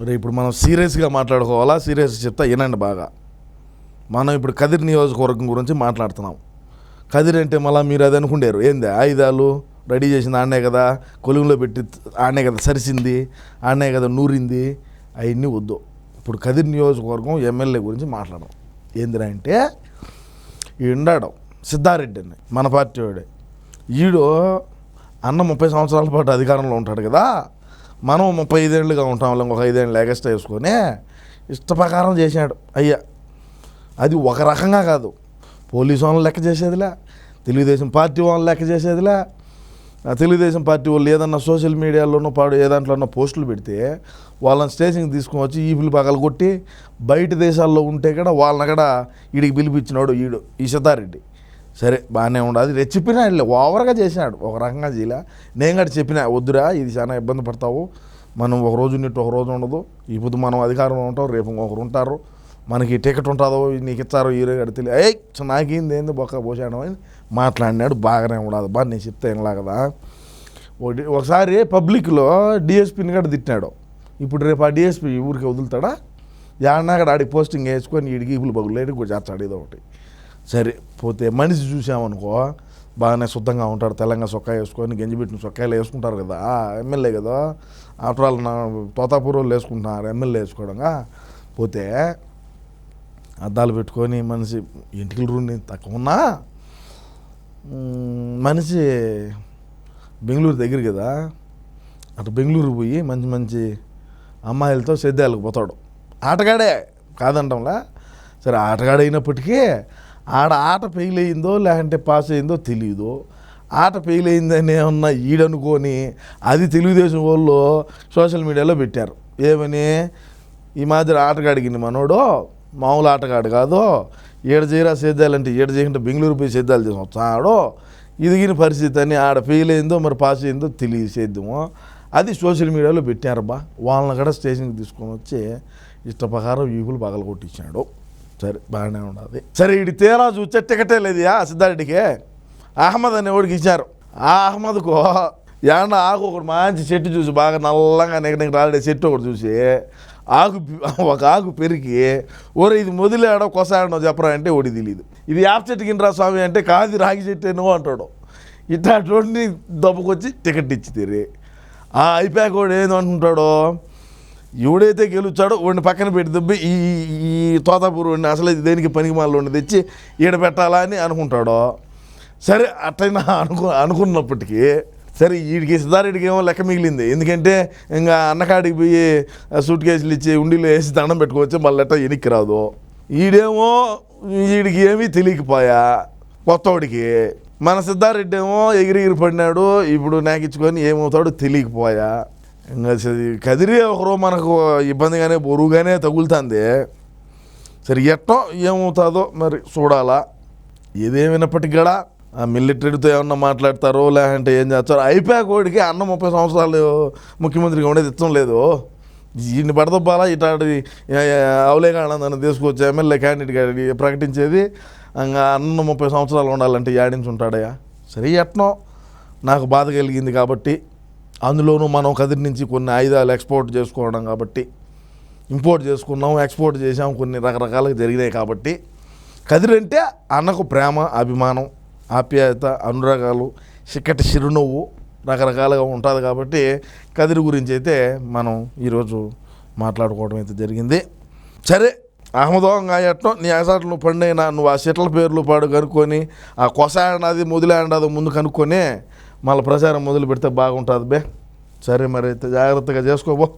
మరి ఇప్పుడు మనం సీరియస్గా మాట్లాడుకోవాలా? సీరియస్ చెప్తా వినండి బాగా. మనం ఇప్పుడు కదిరి నియోజకవర్గం గురించి మాట్లాడుతున్నాం. కదిరి అంటే మళ్ళీ మీరు అది అనుకుంటారు. ఏంది? ఆయుధాలు రెడీ చేసింది ఆడనే కదా? కొలుగులో పెట్టి ఆడనే కదా? సరిసింది. ఆడనే కదా? నూరింది. అవన్నీ వద్దు. ఇప్పుడు కదిరి నియోజకవర్గం ఎమ్మెల్యే గురించి మాట్లాడడం ఏందిరా అంటే ఈడాడు సిద్ధారెడ్డి అని మన పార్టీ వాడే. ఈడు అన్న ముప్పై సంవత్సరాల పాటు అధికారంలో ఉంటాడు కదా? మనం ముప్పై ఐదేళ్ళుగా ఉంటాం ఇంకొక ఐదేళ్ళు ఎగస్ట్రా వేసుకొని ఇష్టప్రకారం చేసాడు చేశాడు అయ్యా అది ఒక రకంగా కాదు. పోలీసు వాళ్ళని లెక్క చేసేదిలే తెలుగుదేశం పార్టీ వాళ్ళని లెక్క చేసేదిలే. ఆ తెలుగుదేశం పార్టీ వాళ్ళు ఏదన్నా సోషల్ మీడియాలోనో పాడు ఏ దాంట్లోనో పోస్టులు పెడితే వాళ్ళని స్టేషన్కి తీసుకొని వచ్చి ఈపులు పగలు కొట్టి బయట దేశాల్లో ఉంటే కూడా వాళ్ళని కూడా వీడికి పిలిపించినాడు ఈడు ఈ సిద్ధారెడ్డి. సరే బాగానే ఉండదు రెచ్చిపోయినా వెళ్ళి ఓవర్గా చేసినాడు. ఒక రకంగా చేయలే. నేను కూడా చెప్పిన వద్దురా ఇది చాలా ఇబ్బంది పడతావు. మనం ఒక రోజు ఉన్నట్టు ఒక రోజు ఉండదు. ఇప్పుడు మనం అధికారంలో ఉంటాం రేపు ఒకరు ఉంటారు. మనకి టికెట్ ఉంటుందో నీకు ఇచ్చారో హీరో కడితే ఏ నాకేంది ఏంది బొక్క పోసాడు అని మాట్లాడినాడు. బాగానే ఉండదు బా నేను చెప్తే ఏం కదా. ఒకటి ఒకసారి పబ్లిక్లో డిఎస్పీని కూడా తిట్టినాడు. ఇప్పుడు రేపు ఆ డిఎస్పీ ఊరికి వదులుతాడా? యాడన్నా కూడా ఆడికి పోస్టింగ్ వేసుకొని ఇడికి ఇప్పుడు బగులేడు కూడా చేస్తాడు ఏదో ఒకటి. సరే పోతే మనిషి చూసామనుకో బాగానే శుద్ధంగా ఉంటాడు తెలంగాణ సొక్కా వేసుకొని గంజి పెట్టిన సొక్కాయలు వేసుకుంటారు కదా ఎమ్మెల్యే కదా ఆఫ్టర్ ఆల్ నా తోతాపూర్వలు వేసుకుంటున్నారు ఎమ్మెల్యే వేసుకోవడంగా పోతే అద్దాలు పెట్టుకొని మనిషి ఇంటికి రూని తక్కువ ఉన్నా? మనిషి బెంగళూరు దగ్గర కదా అటు బెంగళూరు పోయి మంచి మంచి అమ్మాయిలతో సేద్యాలకు పోతాడు ఆటగాడే కాదంటంలా సరే ఆటగాడైనప్పటికీ ఆడ ఆట ఫెయిల్ అయిందో లేకంటే పాస్ అయిందో తెలియదు ఆట ఫెయిల్ అయిందని ఏమన్నా ఈడనుకొని అది తెలుగుదేశం వాళ్ళు సోషల్ మీడియాలో పెట్టారు. ఏమని? ఈ మాదిరి ఆటగాడికి మనోడు మామూలు ఆటగాడు కాదు ఏడ చేయరా సేద్యాలంటే ఈడ చేయకుంటే బెంగళూరు పోయి సేద్యాలు చేసి వస్తాడు. ఇదిగిన పరిస్థితి అని ఆడ ఫెయిల్ అయిందో మరి పాస్ అయిందో తెలియ సేద్యము. అది సోషల్ మీడియాలో పెట్టారబ్బా. వాళ్ళని కూడా స్టేషన్కి తీసుకొని వచ్చి ఇష్ట ప్రకారం ఈపులు పగల కొట్టించాడు సరే బాగానే ఉండదు సరే ఇటు తీరా చూస్తే టికెటే లేదు ఆ సిద్ధారెడ్డికి. అహ్మద్ అనేవాడికి ఇచ్చారు? ఆ అహ్మద్కు. ఏమన్నా ఆకు ఒకటి మంచి చెట్టు చూసి బాగా నల్లంగా నెగ నెగ చెట్టు ఒకటి చూసి ఆకు పి- ఒక ఆకు పెరిగి ఓరే ఇది మొదలాడో కొసాడో చెప్పరా అంటే ఒకటి తెలియదు ఇది యాప్ చెట్టు కింద స్వామి అంటే కాదు రాగి చెట్టు ఎన్నో అంటాడు. ఇట్లాంటి దెబ్బకొచ్చి టికెట్ ఇచ్చి తిరిగి ఆ అయిపోయాక వాడు ఏందంటుంటాడో ఎవడైతే గెలుచాడో వాడిని పక్కన పెట్టి దెబ్బి ఈ ఈ తోతాపూర్ వాడిని అసలు దేనికి పనికి మాలని తెచ్చి ఈడ పెట్టాలా అని అనుకుంటాడో సరే అట్లయినా అనుకు అనుకున్నప్పటికీ సరే వీడికి సిద్ధారెడ్డికి ఏమో లెక్క మిగిలింది. ఎందుకంటే ఇంకా అన్నకాడికి పోయి సూట్ కేసులు ఇచ్చి ఉండిలో వేసి దండం పెట్టుకోవచ్చు మళ్ళీ ఎట్ట ఎనికి రాదు. ఈడేమో వీడికి ఏమీ తెలియకపోయా కొత్తవాడికి మన సిద్ధారెడ్డి ఏమో ఎగిరి ఎగిరి పడినాడు ఇప్పుడు నాకిచ్చుకొని ఏమవుతాడో తెలియకపోయా. ఇంకా సరి- కదిరి ఒకరో మనకు ఇబ్బందిగానే బరువుగానే తగులుతుంది. సరే ఎట్టో ఏమవుతుందో మరి చూడాలా. ఏదేమైనప్పటికీ కూడా ఆ మిలిటరీతో ఏమన్నా మాట్లాడతారో లేదంటే ఏం చేస్తారో అయిపోయా కోడికి అన్న ముప్పై సంవత్సరాలు ముఖ్యమంత్రిగా ఉండేది ఇష్టం లేదు. ఈయన్ని పడదబ్బాలా ఇట్లాంటి అవలేగానందని తీసుకొచ్చి ఎమ్మెల్యే క్యాండిడేట్ ప్రకటించేది. ఇంకా అన్న ముప్పై సంవత్సరాలు ఉండాలంటే యాడించి ఉంటాడయ్యా సరే ఎట్నో నాకు బాధ కలిగింది కాబట్టి అందులోనూ మనం కదిరి నుంచి కొన్ని ఆయుధాలు ఎక్స్పోర్ట్ చేసుకోవడం కాబట్టి ఇంపోర్ట్ చేసుకున్నాం ఎక్స్పోర్ట్ చేసాం కొన్ని రకరకాలుగా జరిగినాయి కాబట్టి కదిరి అంటే అన్నకు ప్రేమ అభిమానం ఆప్యాయత అనురాగాలు చిక్కటి చిరునవ్వు రకరకాలుగా ఉంటుంది కాబట్టి కదిరి గురించి అయితే మనం ఈరోజు మాట్లాడుకోవడం అయితే జరిగింది. సరే అహ్మదోంగా ఎట్టో నీ అసట్లు పండైనా నువ్వు ఆ సెట్ల పేర్లు పాడు కనుక్కొని ఆ కొసాడది మొదలాడది ముందు కనుక్కొని మళ్ళీ ప్రచారం మొదలు పెడితే బాగుంటుంది బే. సరే మరి అయితే జాగ్రత్తగా చేసుకోబో